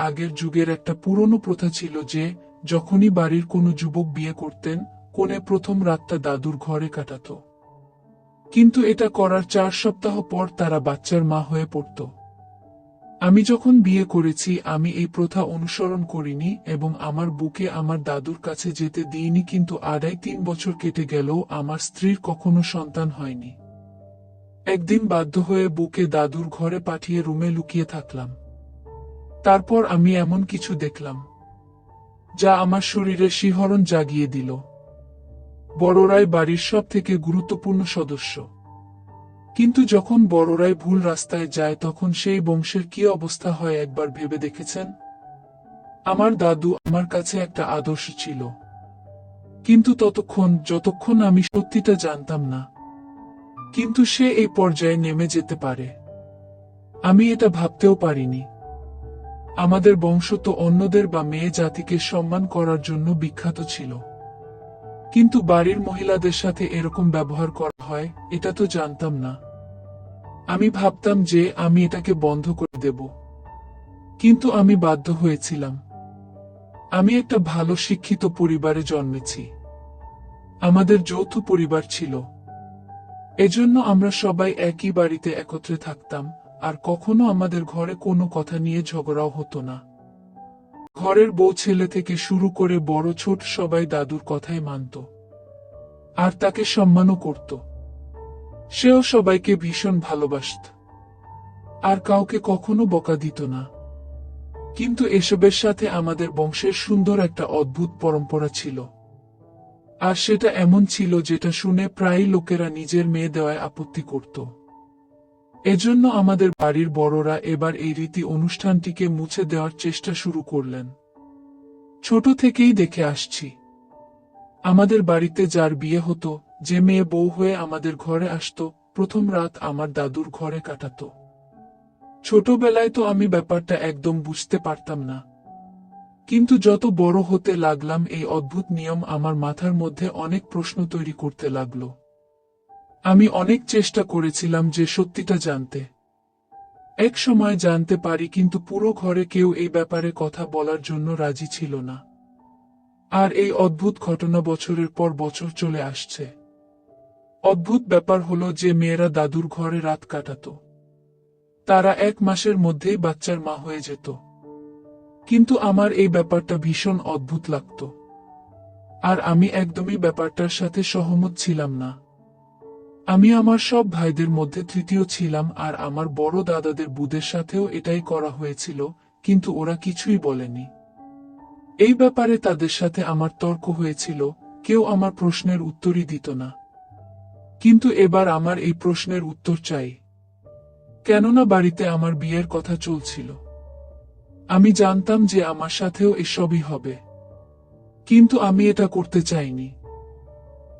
আগের যুগের একটা পুরনো প্রথা ছিল যে, যখনই বাড়ির কোনো যুবক বিয়ে করতেন কোনে প্রথম রাতটা দাদুর ঘরে কাটাত। কিন্তু এটা করার চার সপ্তাহ পর তারা বাচ্চার মা হয়ে পড়ত। আমি যখন বিয়ে করেছি, আমি এই প্রথা অনুসরণ করিনি এবং আমার বুকে আমার দাদুর কাছে যেতে দিইনি, কিন্তু আড়াই তিন বছর কেটে গেলেও আমার স্ত্রীর কখনো সন্তান হয়নি। একদিন বাধ্য হয়ে বুকে দাদুর ঘরে পাঠিয়ে রুমে লুকিয়ে থাকলাম। তারপর আমি এমন কিছু দেখলাম, যা আমার শরীরে শিহরণ জাগিয়ে দিল। বড়রাই বাড়ির সব থেকে গুরুত্বপূর্ণ সদস্য। কিন্তু যখন বড়রাই ভুল রাস্তায় যায়, তখন সেই বংশের কি অবস্থা হয় একবার ভেবে দেখেছেন? আমার দাদু আমার কাছে একটা আদর্শ ছিল। কিন্তু ততক্ষণ, যতক্ষণ আমি সত্যিটা জানতাম না, কিন্তু সে এই পর্যায়ে নেমে যেতে পারে। আমি এটা ভাবতেও পারিনি। আমাদের বংশ তো অন্যদের বা মেয়ে জাতিকে সম্মান করার জন্য বিখ্যাত ছিল। কিন্তু বাড়ির মহিলাদের সাথে এরকম ব্যবহার করা হয়, এটা তো জানতাম না। আমি ভাবতাম যে আমি এটাকে বন্ধ করে দেব। কিন্তু আমি বাধ্য হয়েছিলাম। আমি একটা ভালো শিক্ষিত পরিবারে জন্মেছি। আমাদের যৌথ পরিবার ছিল। এজন্য আমরা সবাই একই বাড়িতে একত্রে থাকতাম। আর কখনো আমাদের ঘরে কোনো কথা নিয়ে ঝগড়াও হতো না। ঘরের বউ ছেলে থেকে শুরু করে বড় ছোট সবাই দাদুর কথাই মানত। আর তাকে সম্মানও করত। সেও সবাইকে ভীষণ ভালোবাসত। আর কাউকে কখনো বকা দিত না। কিন্তু এসবের সাথে আমাদের বংশের সুন্দর একটা অদ্ভুত পরম্পরা ছিল। আর সেটা এমন ছিল যেটা শুনে প্রায় লোকেরা নিজের মেয়ে দেওয়ায় আপত্তি করত। এজন্য আমাদের বাড়ির বড়রা এবার এই রীতি অনুষ্ঠানটিকে মুছে দেওয়ার চেষ্টা শুরু করলেন। ছোট থেকেই দেখে আসছি। আমাদের বাড়িতে যার বিয়ে হতো, যে মেয়ে বউ হয়ে আমাদের ঘরে আসত, প্রথম রাত আমার দাদুর ঘরে কাটাত। ছোটবেলায় তো আমি ব্যাপারটা একদম বুঝতে পারতাম না। কিন্তু যত বড় হতে লাগলাম, এই অদ্ভুত নিয়ম আমার মাথার মধ্যে অনেক প্রশ্ন তৈরি করতে লাগল। আমি অনেক চেষ্টা করেছিলাম যে সত্যিটা জানতে। এক সময় জানতে পারি, কিন্তু পুরো ঘরে কেউ এই ব্যাপারে কথা বলার জন্য রাজি ছিল না। আর এই অদ্ভুত ঘটনা বছরের পর বছর চলে আসছে। অদ্ভুত ব্যাপার হলো যে মেয়েরা দাদুর ঘরে রাত কাটাত। তারা এক মাসের মধ্যেই বাচ্চার মা হয়ে যেত। কিন্তু আমার এই ব্যাপারটা ভীষণ অদ্ভুত লাগত। আর আমি একদমই ব্যাপারটার সাথে সহমত ছিলাম না। আমি আমার সব ভাইদের মধ্যে তৃতীয় ছিলাম আর আমার বড় দাদাদের বুদের সাথেও এটাই করা হয়েছিল, কিন্তু ওরা কিছুই বলেনি। এই ব্যাপারে তাদের সাথে আমার তর্ক হয়েছিল, কেউ আমার প্রশ্নের উত্তরই দিত না। কিন্তু এবার আমার এই প্রশ্নের উত্তর চাই। কেননা বাড়িতে আমার বিয়ের কথা চলছিল। আমি জানতাম যে আমার সাথেও এসবই হবে। কিন্তু আমি এটা করতে চাইনি।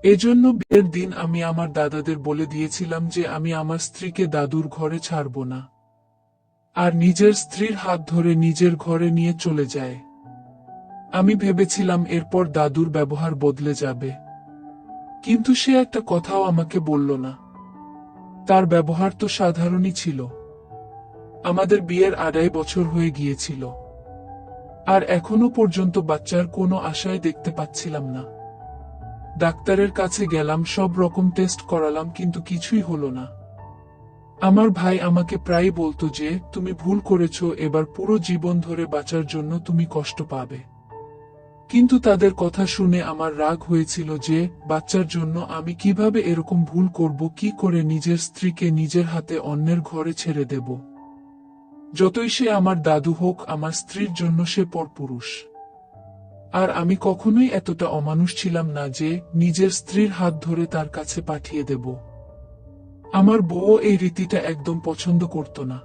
এজন্য বিয়ের দিন আমি আমার দাদাদের বলে দিয়েছিলাম যে আমি আমার স্ত্রীকে দাদুর ঘরে ছাড়ব না। আর নিজের স্ত্রীর হাত ধরে নিজের ঘরে নিয়ে চলে যায়। আমি ভেবেছিলাম এরপর দাদুর ব্যবহার বদলে যাবে। কিন্তু সে একটা কথাও আমাকে বলল না। তার ব্যবহার তো সাধারণই ছিল। আমাদের বিয়ের আড়াই বছর হয়ে গিয়েছিল। আর এখনও পর্যন্ত বাচ্চার কোনো আশায় দেখতে পাচ্ছিলাম না। ডাক্তারের কাছে গেলাম, সব রকম টেস্ট করালাম, কিন্তু কিছুই হলো না। আমার ভাই আমাকে প্রায় বলতো যে, তুমি ভুল করেছ, এবার পুরো জীবন ধরে বাঁচার জন্য তুমি কষ্ট পাবে। কিন্তু তাদের কথা শুনে আমার রাগ হয়েছিল যে, বাচ্চার জন্য আমি কীভাবে এরকম ভুল করব, কি করে নিজের স্ত্রীকে নিজের হাতে অন্যের ঘরে ছেড়ে দেব? যতই সে আমার দাদু হোক, আমার স্ত্রীর জন্য সে পরপুরুষ। আর আমি কখনোই এতটা অমানুষ ছিলাম না যে নিজের স্ত্রীর হাত ধরে তার কাছে পাঠিয়ে দেব। আমার বউ এই রীতিটা একদম পছন্দ করত না।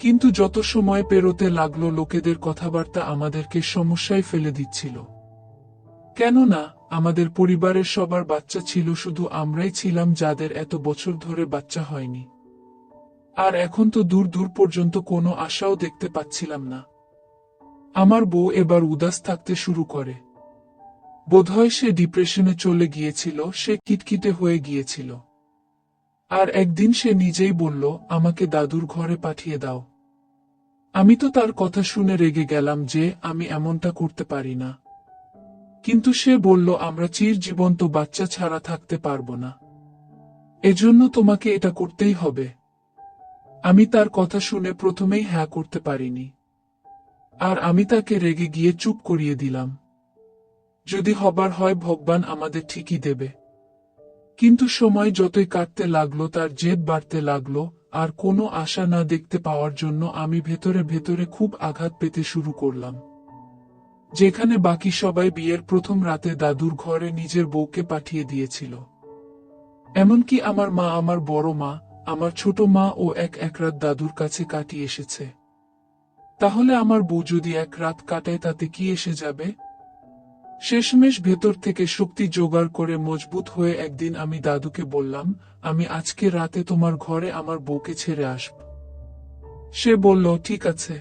কিন্তু যত সময় পেরোতে লাগল, লোকেদের কথাবার্তা আমাদেরকে সমস্যায় ফেলে দিচ্ছিল। কেননা, আমাদের পরিবারের সবার বাচ্চা ছিল, শুধু আমরাই ছিলাম যাদের এত বছর ধরে বাচ্চা হয়নি। আর এখন তো দূর দূর পর্যন্ত কোনো আশাও দেখতে পাচ্ছিলাম না। আমার বউ এবার উদাস থাকতে শুরু করে। বোধহয় সে ডিপ্রেশনে চলে গিয়েছিল, সে কিটকিটে হয়ে গিয়েছিল। আর একদিন সে নিজেই বলল, আমাকে দাদুর ঘরে পাঠিয়ে দাও। আমি তো তার কথা শুনে রেগে গেলাম যে আমি এমনটা করতে পারি না। কিন্তু সে বলল, আমরা চির জীবন্ত বাচ্চা ছাড়া থাকতে পারব না। এজন্য তোমাকে এটা করতেই হবে। আমি তার কথা শুনে প্রথমেই হ্যাঁ করতে পারিনি। আর আমি তাকে রেগে গিয়ে চুপ করিয়ে দিলাম। যদি হবার হয় ভগবান আমাদের ঠিকই দেবে। কিন্তু সময় যতই কাটতে লাগল, তার জেদ বাড়তে লাগল, আর কোনো আশা না দেখতে পাওয়ার জন্য আমি ভেতরে ভেতরে খুব আঘাত পেতে শুরু করলাম। যেখানে বাকি সবাই বিয়ের প্রথম রাতে দাদুর ঘরে নিজের বউকে পাঠিয়ে দিয়েছিল। এমনকি আমার মা, আমার বড় মা, আমার ছোট মা ও এক এক রাত দাদুর কাছে কাটিয়ে এসেছে। তাহলে আমার বউ যদি এক রাত কাটায় তাতে কি এসে যাবে? শেষমেশ ভেতর থেকে শক্তি জোগাড় করে মজবুত হয়ে একদিন আমি দাদুকে বললাম, আমি আজকে রাতে তোমার ঘরে আমার বউকে ছেড়ে আসব। সে বলল, ঠিক আছে।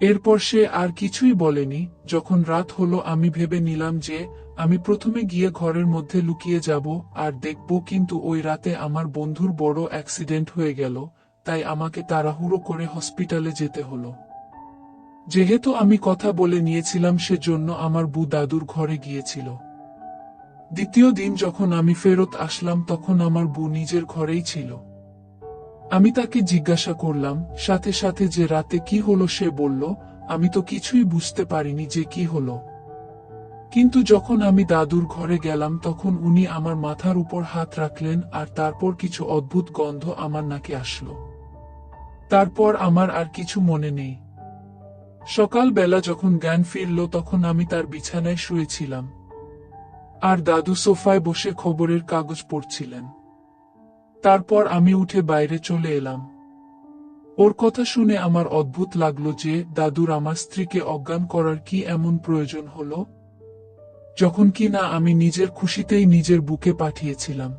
এরপর সে আর কিছুই বলেনি। যখন রাত হলো, আমি ভেবে নিলাম যে আমি প্রথমে গিয়ে ঘরের মধ্যে লুকিয়ে যাব আর দেখব কিন্তু ওই রাতে আমার বন্ধুর বড় অ্যাক্সিডেন্ট হয়ে গেল। তাই আমাকে তাড়াহুড়ো করে হসপিটালে যেতে হলো। যেহেতু আমি কথা বলে নিয়েছিলাম, সেজন্য আমার বু দাদুর ঘরে গিয়েছিল। দ্বিতীয় দিন যখন আমি ফেরত আসলাম, তখন আমার বউ নিজের ঘরেই ছিল। আমি তাকে জিজ্ঞাসা করলাম, সাথে সাথে যে রাতে কি হলো সে বলল, আমি তো কিছুই বুঝতে পারিনি যে কি হলো। কিন্তু যখন আমি দাদুর ঘরে গেলাম, তখন উনি আমার মাথার উপর হাত রাখলেন আর তারপর কিছু অদ্ভুত গন্ধ আমার নাকে আসলো। তারপর আমার আর কিছু মনে নেই। সকালবেলা যখন জ্ঞান ফিরল তখন আমি তার বিছানায় শুয়েছিলাম। আর দাদু সোফায় বসে খবরের কাগজ পড়ছিলেন। তারপর আমি উঠে বাইরে চলে এলাম। ওর কথা শুনে আমার অদ্ভুত লাগল যে, দাদুর আমার স্ত্রীকে অজ্ঞান করার কি এমন প্রয়োজন হলো? যখন কি না আমি নিজের খুশিতেই নিজের বুকে পাঠিয়েছিলাম।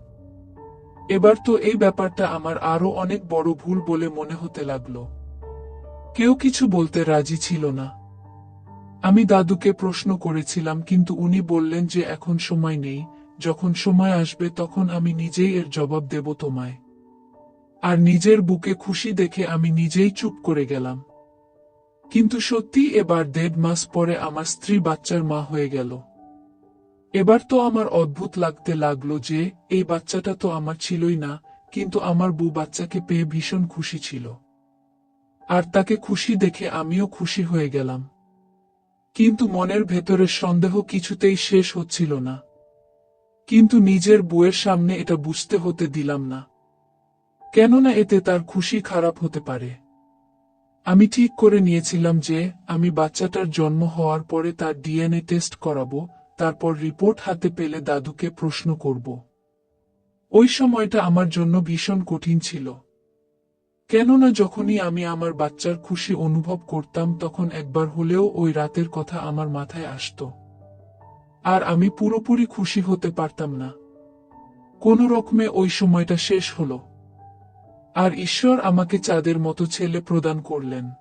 এবার তো এই ব্যাপারটা আমার আরও অনেক বড় ভুল বলে মনে হতে লাগল। কেউ কিছু বলতে রাজি ছিল না। আমি দাদুকে প্রশ্ন করেছিলাম, কিন্তু উনি বললেন যে এখন সময় নেই, যখন সময় আসবে তখন আমি নিজেই এর জবাব দেব তোমায়। আর নিজের বুকে খুশি দেখে আমি নিজেই চুপ করে গেলাম। কিন্তু সত্যি এবার দেড় মাস পরে আমার স্ত্রী বাচ্চার মা হয়ে গেল। এবার তো আমার অদ্ভুত লাগতে লাগল যে, এই বাচ্চাটা তো আমার ছিলই না, কিন্তু আমার বউ বাচ্চাকে পেয়ে ভীষণ খুশি ছিল। আর তাকে খুশি দেখে আমিও খুশি হয়ে গেলাম। কিন্তু মনের ভেতরের সন্দেহ কিছুতেই শেষ হচ্ছিল না। কিন্তু নিজের বউয়ের সামনে এটা বুঝতে হতে দিলাম না। কেননা এতে তার খুশি খারাপ হতে পারে। আমি ঠিক করে নিয়েছিলাম যে, আমি বাচ্চাটার জন্ম হওয়ার পরে তার ডিএনএ টেস্ট করাবো তারপর রিপোর্ট হাতে পেলে দাদুকে প্রশ্ন করব। ওই সময়টা আমার জন্য ভীষণ কঠিন ছিল। কেননা যখনই আমি আমার বাচ্চার খুশি অনুভব করতাম তখন একবার হলেও ওই রাতের কথা আমার মাথায় আসতো। আর আমি পুরোপুরি খুশি হতে পারতাম না। কোন রকমে ওই সময়টা শেষ হলো। আর ঈশ্বর আমাকে চাঁদের মতো ছেলে প্রদান করলেন।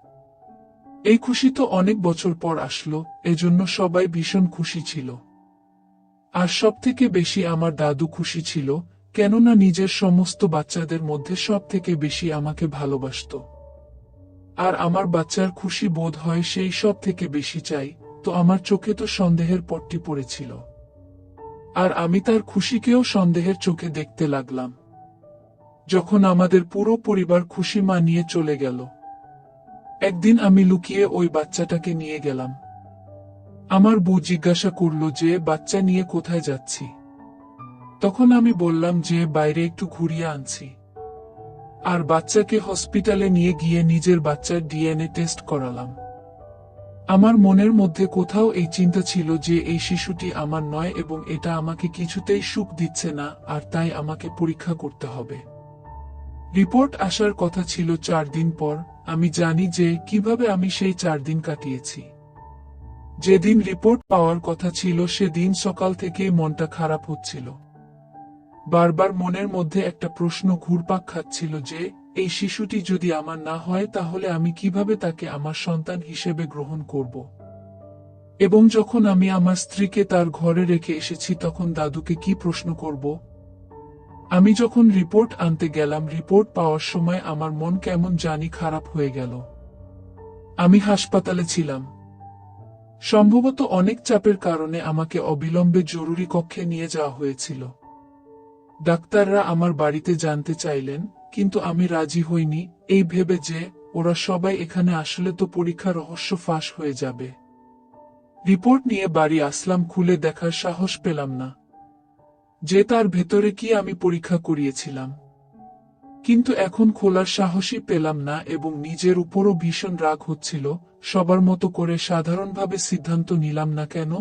এই খুশি তো অনেক বছর পর আসলো, এজন্য সবাই ভীষণ খুশি ছিল। আর সব থেকে বেশি আমার দাদু খুশি ছিল, কেননা নিজের সমস্ত বাচ্চাদের মধ্যে সব থেকে বেশি আমাকে ভালোবাসত। আর আমার বাচ্চার খুশি বোধ হয় সেই সব থেকে বেশি চাই, তো আমার চোখে তো সন্দেহের পট্টি পড়েছিল। আর আমি তার খুশিকেও সন্দেহের চোখে দেখতে লাগলাম। যখন আমাদের পুরো পরিবার খুশি মা নিয়ে চলে গেল, একদিন আমি লুকিয়ে ওই বাচ্চাটাকে নিয়ে গেলাম। আমার বউ জিজ্ঞাসা করল যে, বাচ্চা নিয়ে কোথায় যাচ্ছি? তখন আমি বললাম যে, বাইরে একটু ঘুরিয়ে আনছি। আর বাচ্চাকে হসপিটালে নিয়ে গিয়ে নিজের বাচ্চার ডিএনএ টেস্ট করালাম। আমার মনের মধ্যে কোথাও এই চিন্তা ছিল যে, এই শিশুটি আমার নয় এবং এটা আমাকে কিছুতেই সুখ দিচ্ছে না, আর তাই আমাকে পরীক্ষা করতে হবে। রিপোর্ট আসার কথা ছিল চার দিন পর। আমি জানি যে, কীভাবে আমি সেই চার দিন কাটিয়েছি। যেদিন রিপোর্ট পাওয়ার কথা ছিল, সেদিন সকাল থেকেই মনটা খারাপ হচ্ছিল। বারবার মনের মধ্যে একটা প্রশ্ন ঘুরপাক খাচ্ছিল যে, এই শিশুটি যদি আমার না হয়, তাহলে আমি কীভাবে তাকে আমার সন্তান হিসেবে গ্রহণ করব? এবং যখন আমি আমার স্ত্রীকে তার ঘরে রেখে এসেছি, তখন দাদুকে কি প্রশ্ন করব? আমি যখন রিপোর্ট আনতে গেলাম, রিপোর্ট পাওয়ার সময় আমার মন কেমন জানি খারাপ হয়ে গেল। আমি হাসপাতালে ছিলাম। সম্ভবত অনেক চাপের কারণে আমাকে অবিলম্বে জরুরি কক্ষে নিয়ে যাওয়া হয়েছিল। ডাক্তাররা আমার বাড়িতে জানতে চাইলেন, কিন্তু আমি রাজি হইনি, এই ভেবে যে, ওরা সবাই এখানে আসলে তো পরীক্ষা রহস্য ফাঁস হয়ে যাবে। রিপোর্ট নিয়ে বাড়ি আসলাম খুলে দেখার সাহস পেলাম না। যে তার ভেতরে কি আমি পরীক্ষা করিয়েছিলাম। কিন্তু এখন খোলার সাহসই পেলাম না এবং নিজের উপরও ভীষণ রাগ হচ্ছিল, সবার মতো করে সাধারণভাবে সিদ্ধান্ত নিলাম না কেন?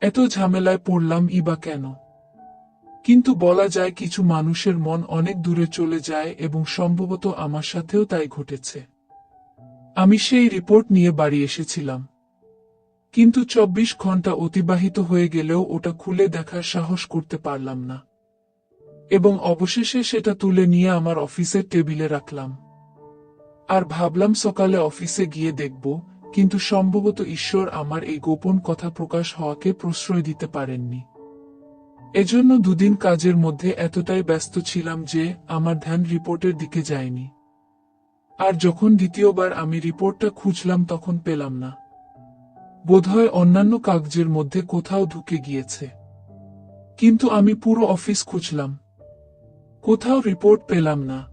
এত ঝামেলায় পড়লাম ইবা কেন? কিন্তু বলা যায় কিছু মানুষের মন অনেক দূরে চলে যায় এবং সম্ভবত আমার সাথেও তাই ঘটেছে। আমি সেই রিপোর্ট নিয়ে বাড়ি এসেছিলাম। কিন্তু চব্বিশ ঘণ্টা অতিবাহিত হয়ে গেলেও ওটা খুলে দেখার সাহস করতে পারলাম না। এবং অবশেষে সেটা তুলে নিয়ে আমার অফিসের টেবিলে রাখলাম। আর ভাবলাম সকালে অফিসে গিয়ে দেখব, কিন্তু সম্ভবত ঈশ্বর আমার এই গোপন কথা প্রকাশ হওয়াকে প্রশ্রয় দিতে পারেননি। এজন্য দুদিন কাজের মধ্যে এতটাই ব্যস্ত ছিলাম যে আমার ধ্যান রিপোর্টের দিকে যায়নি। আর যখন দ্বিতীয়বার আমি রিপোর্টটা খুঁজলাম তখন পেলাম না। বোধহয় অন্যান্য কাগজের মধ্যে কোথাও ঢুকে গিয়েছে। কিন্তু আমি পুরো অফিস খুঁজলাম। কোথাও রিপোর্ট পেলাম না।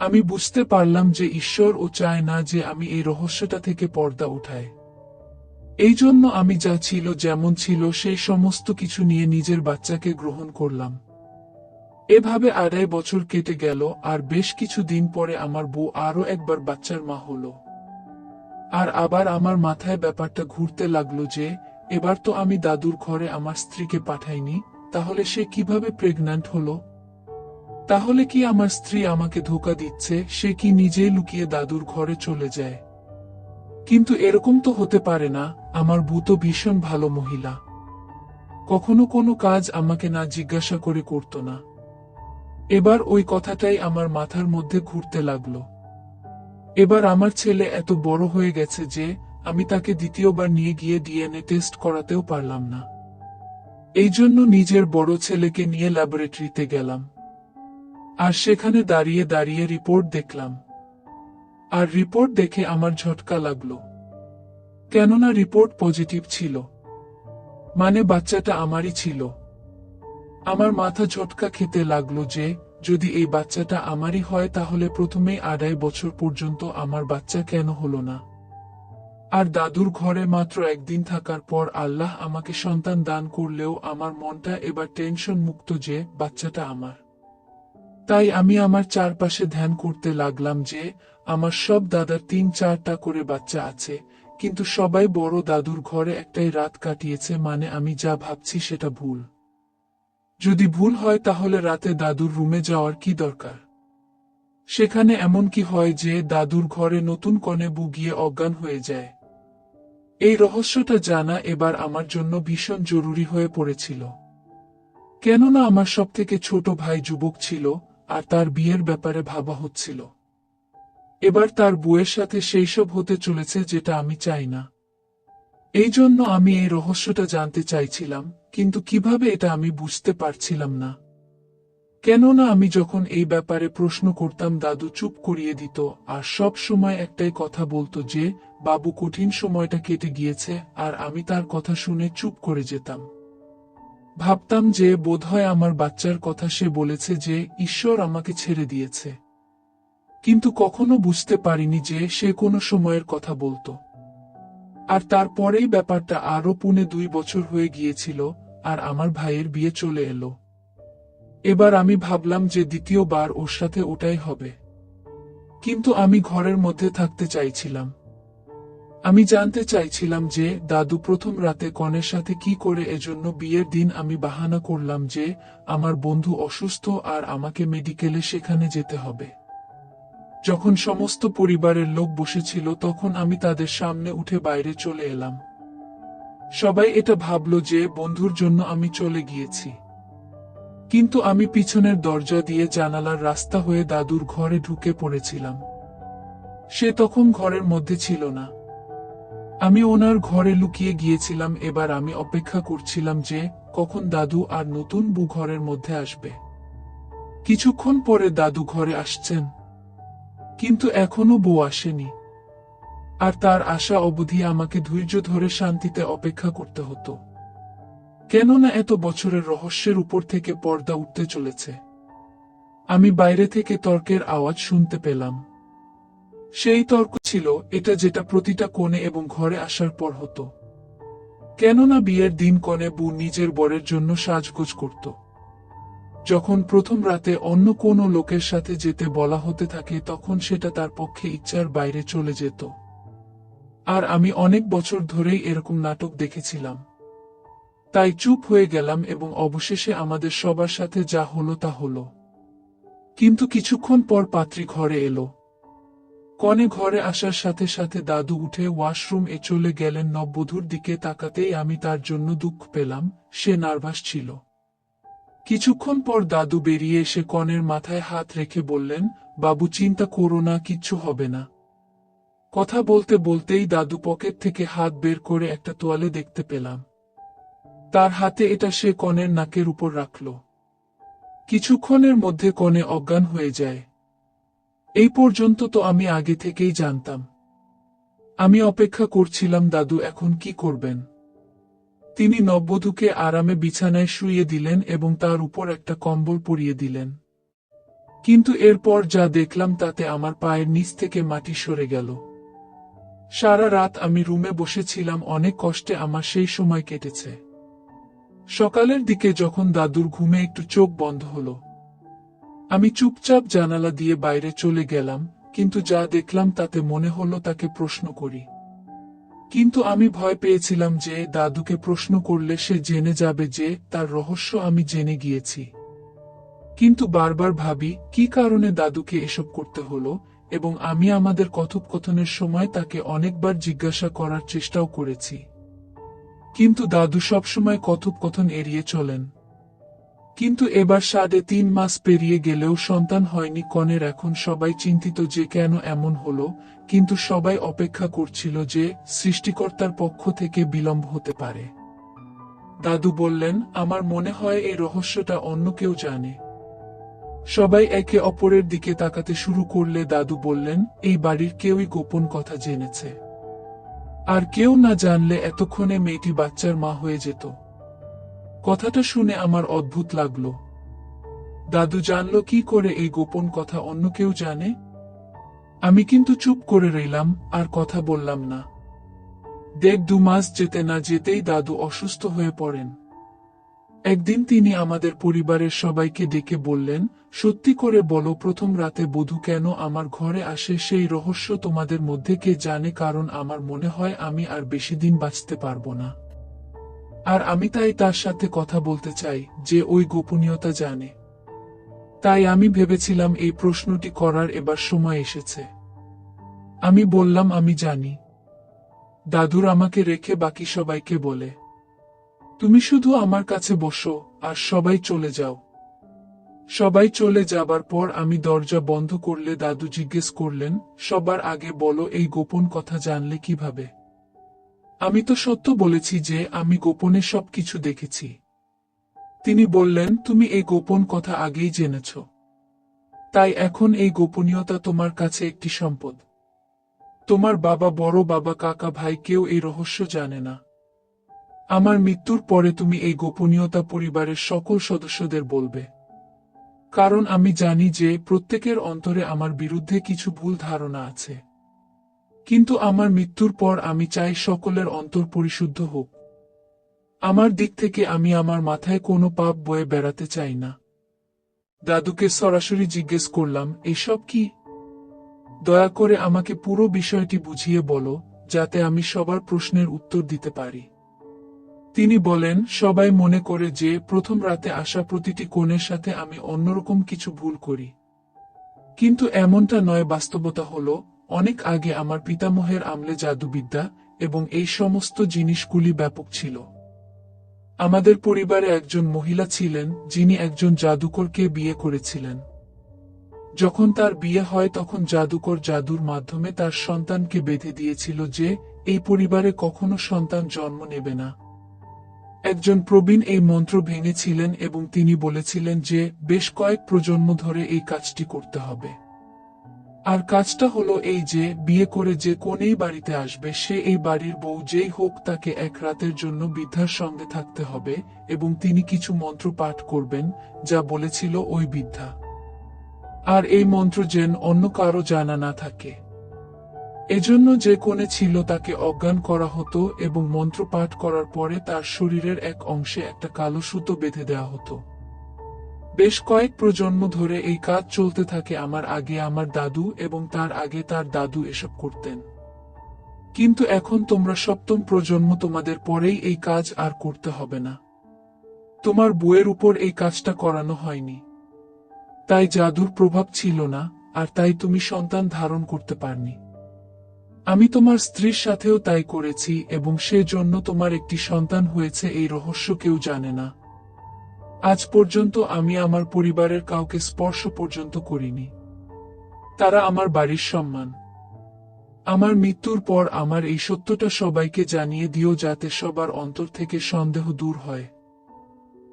আমি বুঝতে পারলাম যে ঈশ্বর ও চায় না যে আমি এই রহস্যটা থেকে পর্দা উঠাই। এই জন্য আমি যা ছিল যেমন ছিল সেই সমস্ত কিছু নিয়ে নিজের বাচ্চাকে গ্রহণ করলাম। এভাবে আড়াই বছর কেটে গেল আর বেশ কিছু দিন পরে আমার বউ আরও একবার বাচ্চার মা হলো। আর আবার আমার মাথায় ব্যাপারটা ঘুরতে লাগল যে, এবার তো আমি দাদুর ঘরে আমার স্ত্রীকে পাঠাইনি, তাহলে সে কীভাবে প্রেগন্যান্ট হলো? তাহলে কি আমার স্ত্রী আমাকে ধোকা দিচ্ছে? সে কি নিজে লুকিয়ে দাদুর ঘরে চলে যায়? কিন্তু এরকম তো হতে পারে না, আমার বউ তো ভীষণ ভালো মহিলা। কখনো কোনো কাজ আমাকে না জিজ্ঞাসা করে করত না। এবার ওই কথাটাই আমার মাথার মধ্যে ঘুরতে লাগল। এবার আমার ছেলে এত বড় হয়ে গেছে যে, আমি তাকে দ্বিতীয়বার নিয়ে গিয়ে ডিএনএ টেস্ট করাতেও পারলাম না। এই জন্য নিজের বড় ছেলেকে নিয়ে ল্যাবরেটরিতে গেলাম। আর সেখানে দাঁড়িয়ে দাঁড়িয়ে রিপোর্ট দেখলাম। আর রিপোর্ট দেখে আমার ঝটকা লাগল। কেননা রিপোর্ট পজিটিভ ছিল। মানে বাচ্চাটা আমারই ছিল। আমার মাথা ঝটকা খেতে লাগল যে, যদি এই বাচ্চাটা আমারই হয় তাহলে প্রথমেই আড়াই বছর পর্যন্ত আমার বাচ্চা কেন হলো না? আর দাদুর ঘরে মাত্র একদিন থাকার পর আল্লাহ আমাকে সন্তান দান করলেও আমার মনটা এবার টেনশন মুক্ত যে, বাচ্চাটা আমার। তাই আমি আমার চারপাশে ধ্যান করতে লাগলাম যে, আমার সব দাদার তিন চারটা করে বাচ্চা আছে, কিন্তু সবাই বড় দাদুর ঘরে একটাই রাত কাটিয়েছে মানে আমি যা ভাবছি সেটা ভুল। যদি ভুল হয় তাহলে রাতে দাদুর রুমে যাওয়ার কি দরকার? সেখানে এমন কি হয় যে, দাদুর ঘরে নতুন কনে বুগিয়ে অজ্ঞান হয়ে যায়। এই রহস্যটা জানা এবার আমার জন্য ভীষণ জরুরি হয়ে পড়েছিল। কেননা আমার সব থেকে ছোট ভাই যুবক ছিল আর তার বিয়ের ব্যাপারে ভাবা হচ্ছিল। এবার তার বউয়ের সাথে সেই সব হতে চলেছে যেটা আমি চাই না। এই জন্য আমি এই রহস্যটা জানতে চাইছিলাম, কিন্তু কীভাবে এটা আমি বুঝতে পারছিলাম না। কেননা আমি যখন এই ব্যাপারে প্রশ্ন করতাম, দাদু চুপ করিয়ে দিত আর সব সময় একটাই কথা বলতো যে, বাবু কঠিন সময়টা কেটে গিয়েছে আর আমি তার কথা শুনে চুপ করে যেতাম। ভাবতাম যে বোধহয় আমার বাচ্চার কথা সে বলেছে যে ঈশ্বর আমাকে ছেড়ে দিয়েছে। কিন্তু কখনো বুঝতে পারিনি যে সে কোনো সময়ের কথা বলতো। আর তারপরেই ব্যাপারটা আরও পুনে দুই বছর হয়ে গিয়েছিল, আর আমার ভাইয়ের বিয়ে চলে এলো। এবার আমি ভাবলাম যে দ্বিতীয়বার ওর সাথে ওটাই হবে। কিন্তু আমি ঘরের মধ্যে থাকতে চাইছিলাম। আমি জানতে চাইছিলাম যে, দাদু প্রথম রাতে কনের সাথে কি করে এজন্য বিয়ের দিন আমি বাহানা করলাম যে, আমার বন্ধু অসুস্থ আর আমাকে মেডিকেলে সেখানে যেতে হবে। যখন সমস্ত পরিবারের লোক বসেছিল, তখন আমি তাদের সামনে উঠে বাইরে চলে এলাম। সবাই এটা ভাবল যে, বন্ধুর জন্য আমি চলে গিয়েছি। কিন্তু আমি পিছনের দরজা দিয়ে জানালার রাস্তা হয়ে দাদুর ঘরে ঢুকে পড়েছিলাম। সে তখন ঘরের মধ্যে ছিল না। আমি ওনার ঘরে লুকিয়ে গিয়েছিলাম, এবার আমি অপেক্ষা করছিলাম যে কখন দাদু আর নতুন বু ঘরের মধ্যে আসবে। কিছুক্ষণ পরে দাদু ঘরে আসছেন, কিন্তু এখনও বউ আসেনি। আর তার আশা অবধি আমাকে ধৈর্য ধরে শান্তিতে অপেক্ষা করতে হতো। কেননা এত বছরের রহস্যের উপর থেকে পর্দা উঠতে চলেছে। আমি বাইরে থেকে তর্কের আওয়াজ শুনতে পেলাম। সেই তর্ক ছিল, এটা যেটা প্রতিটা কোণে এবং ঘরে আসার পর হতো। কেননা বিয়ের দিন কনে বউ নিজের বরের জন্য সাজগোজ করত। যখন প্রথম রাতে অন্য কোনো লোকের সাথে যেতে বলা হতে থাকে, তখন সেটা তার পক্ষে ইচ্ছার বাইরে চলে যেত। আর আমি অনেক বছর ধরেই এরকম নাটক দেখেছিলাম। তাই চুপ হয়ে গেলাম এবং অবশেষে আমাদের সবার সাথে যা হলো তা হলো। কিন্তু কিছুক্ষণ পর পাত্রী ঘরে এলো। কনে ঘরে আসার সাথে সাথে দাদু উঠে ওয়াশরুম এ চলে গেলেন নববধূর দিকে তাকাতেই আমি তার জন্য দুঃখ পেলাম, সে নার্ভাস ছিল। কিছুক্ষণ পর দাদু বেরিয়ে এসে কনের মাথায় হাত রেখে বললেন, বাবু, চিন্তা করো না, কিচ্ছু হবে না। কথা বলতে বলতেই দাদু পকেট থেকে হাত বের করে একটা তোয়ালে দেখতে পেলাম। তার হাতে এটা সে কনের নাকের উপর রাখল। কিছুক্ষণের মধ্যে কনে অজ্ঞান হয়ে যায়। এই পর্যন্ত তো আমি আগে থেকেই জানতাম। আমি অপেক্ষা করছিলাম, দাদু, এখন কি করবেন? তিনি নববধূকে আরামে বিছানায় শুইয়ে দিলেন এবং তার উপর একটা কম্বল পরিয়ে দিলেন। কিন্তু এরপর যা দেখলাম তাতে আমার পায়ের নিচ থেকে মাটি সরে গেল। সারা রাত আমি রুমে বসেছিলাম, অনেক কষ্টে আমার সেই সময় কেটেছে। সকালের দিকে যখন দাদুর ঘুমে একটু চোখ বন্ধ হলো আমি চুপচাপ জানালা দিয়ে বাইরে চলে গেলাম, কিন্তু যা দেখলাম তাতে মনে হলো তাকে প্রশ্ন করি। কিন্তু আমি ভয় পেয়েছিলাম যে দাদুকে প্রশ্ন করলে সে জেনে যাবে যে তার রহস্য আমি জেনে গিয়েছি। কিন্তু বারবার ভাবি, কি কারণে দাদুকে এসব করতে হলো, এবং আমি আমাদের কথোপকথনের সময় তাকে অনেকবার জিজ্ঞাসা করার চেষ্টাও করেছি। কিন্তু দাদু সবসময় কথোপকথন এড়িয়ে চলেন। কিন্তু এবার সাড়ে তিন মাস পেরিয়ে গেলেও সন্তান হয়নি কনের এখন সবাই চিন্তিত যে কেন এমন হলো, কিন্তু সবাই অপেক্ষা করছিল যে সৃষ্টিকর্তার পক্ষ থেকে বিলম্ব হতে পারে। দাদু বললেন, আমার মনে হয় এই রহস্যটা অন্য কেউ জানে। সবাই একে অপরের দিকে তাকাতে শুরু করলে দাদু বললেন, এই বাড়ির কেউই গোপন কথা জেনেছে। আর কেউ না জানলে এতক্ষণে মেয়েটি বাচ্চার মা হয়ে যেত। কথাটা শুনে আমার অদ্ভুত লাগল। দাদু জানলো কি করে এই গোপন কথা অন্য কেউ জানে? আমি কিন্তু চুপ করে রইলাম, আর কথা বললাম না। দেড় দু মাস যেতে না যেতেই দাদু অসুস্থ হয়ে পড়েন। একদিন তিনি আমাদের পরিবারের সবাইকে ডেকে বললেন, সত্যি করে বলো, প্রথম রাতে বধূ কেন আমার ঘরে আসে? সেই রহস্য তোমাদের মধ্যে কে জানে? কারণ আমার মনে হয় আমি আর বেশি দিন বাঁচতে পারব না। আর আমি তাই তার সাথে কথা বলতে চাই, যে ওই গোপনীয়তা জানে। তাই আমি ভেবেছিলাম এই প্রশ্নটি করার এবার সময় এসেছে। আমি বললাম, আমি জানি। দাদুর আমাকে রেখে বাকি সবাইকে বলে, তুমি শুধু আমার কাছে বসো আর সবাই চলে যাও। সবাই চলে যাবার পর আমি দরজা বন্ধ করলে দাদু জিজ্ঞেস করলেন, সবার আগে বলো এই গোপন কথা জানলে কীভাবে? আমি তো সত্য বলেছি যে আমি গোপনে সবকিছু দেখেছি। তিনি বললেন, তুমি এই গোপন কথা আগেই জেনেছ। তাই এখন এই গোপনীয়তা তোমার কাছে একটি সম্পদ। তোমার বাবা বড় বাবা কাকা ভাই কেউ এই রহস্য জানে না। আমার মৃত্যুর পরে তুমি এই গোপনীয়তা পরিবারের সকল সদস্যদের বলবে। কারণ আমি জানি যে প্রত্যেকের অন্তরে আমার বিরুদ্ধে কিছু ভুল ধারণা আছে। কিন্তু আমার মৃত্যুর পর আমি চাই সকলের অন্তর পরিশুদ্ধ হোক। আমার দিক থেকে আমি আমার মাথায় কোনো পাপ বয়ে বেড়াতে চাই না। দাদুকে সরাসরি জিজ্ঞেস করলাম, এসব কি? দয়া করে আমাকে পুরো বিষয়টি বুঝিয়ে বলো, যাতে আমি সবার প্রশ্নের উত্তর দিতে পারি। তিনি বলেন, সবাই মনে করে যে প্রথম রাতে আসা প্রতিটি কোণের সাথে আমি অন্যরকম কিছু ভুল করি। কিন্তু এমনটা নয় বাস্তবতা হলো অনেক আগে আমার পিতামহের আমলে জাদুবিদ্যা এবং এই সমস্ত জিনিসগুলি ব্যাপক ছিল। আমাদের পরিবারে একজন মহিলা ছিলেন, যিনি একজন জাদুকরকে বিয়ে করেছিলেন। যখন তার বিয়ে হয়, তখন জাদুকর জাদুর মাধ্যমে তার সন্তানকে বেঁধে দিয়েছিল যে, এই পরিবারে কখনো সন্তান জন্ম নেবে না। একজন প্রবীণ এই মন্ত্র ভেঙেছিলেন এবং তিনি বলেছিলেন যে, বেশ কয়েক প্রজন্ম ধরে এই কাজটি করতে হবে। আর কাজটা হলো এই যে, বিয়ে করে যে কোনেই বাড়িতে আসবে, সে এই বাড়ির বউ যেই হোক তাকে এক রাতের জন্য বৃদ্ধার সঙ্গে থাকতে হবে এবং তিনি কিছু মন্ত্র পাঠ করবেন, যা বলেছিল ওই বৃদ্ধা। আর এই মন্ত্র যেন অন্য কারও জানা না থাকে। এজন্য যে কোণে ছিল তাকে অজ্ঞান করা হতো এবং মন্ত্র পাঠ করার পরে তার শরীরের এক অংশে একটা কালো সুতো বেঁধে দেওয়া হতো। বেশ কয়েক প্রজন্ম ধরে এই কাজ চলতে থাকে আমার আগে আমার দাদু এবং তার আগে তার দাদু এসব করতেন। কিন্তু এখন তোমরা সপ্তম প্রজন্ম, তোমাদের পরেই এই কাজ আর করতে হবে না। তোমার বইয়ের উপর এই কাজটা করানো হয়নি। তাই জাদুর প্রভাব ছিল না, আর তাই তুমি সন্তান ধারণ করতে পারনি। আমি তোমার স্ত্রীর সাথেও তাই করেছি এবং সেজন্য তোমার একটি সন্তান হয়েছে, এই রহস্য কেউ জানে না। আজ পর্যন্ত আমি আমার পরিবারের কাউকে স্পর্শ পর্যন্ত করিনি। তারা আমার বাড়ির সম্মান। আমার মৃত্যুর পর আমার এই সত্যটা সবাইকে জানিয়ে দিও যাতে সবার অন্তর থেকে সন্দেহ দূর হয়।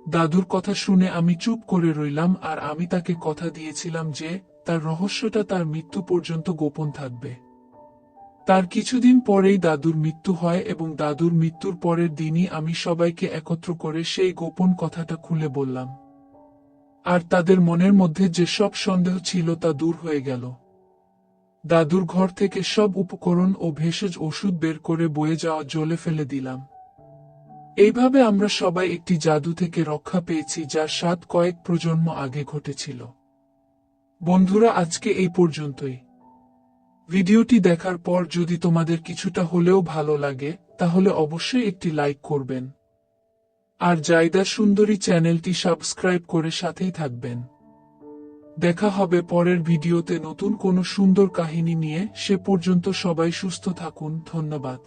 দাদুর কথা শুনে আমি চুপ করে রইলাম আর আমি তাকে কথা দিয়েছিলাম যে, তার রহস্যটা তার মৃত্যু পর্যন্ত গোপন থাকবে। তার কিছুদিন পরেই দাদুর মৃত্যু হয় এবং দাদুর মৃত্যুর পরের দিনই আমি সবাইকে একত্র করে সেই গোপন কথাটা খুলে বললাম। আর তাদের মনের মধ্যে যে সব সন্দেহ ছিল তা দূর হয়ে গেল। দাদুর ঘর থেকে সব উপকরণ ও ভেষজ ওষুধ বের করে বয়ে যাওয়া জলে ফেলে দিলাম। এইভাবে আমরা সবাই একটি জাদু থেকে রক্ষা পেয়েছি যার সাত কয়েক প্রজন্ম আগে ঘটেছিল। বন্ধুরা, আজকে এই পর্যন্তই। ভিডিওটি দেখার পর যদি তোমাদের কিছুটা হলেও ভালো লাগে, তাহলে অবশ্যই একটি লাইক করবেন। আর জায়দা সুন্দরী চ্যানেলটি সাবস্ক্রাইব করে সাথেই থাকবেন। দেখা হবে পরের ভিডিওতে নতুন কোনো সুন্দর কাহিনী নিয়ে। সে পর্যন্ত সবাই সুস্থ থাকুন। ধন্যবাদ।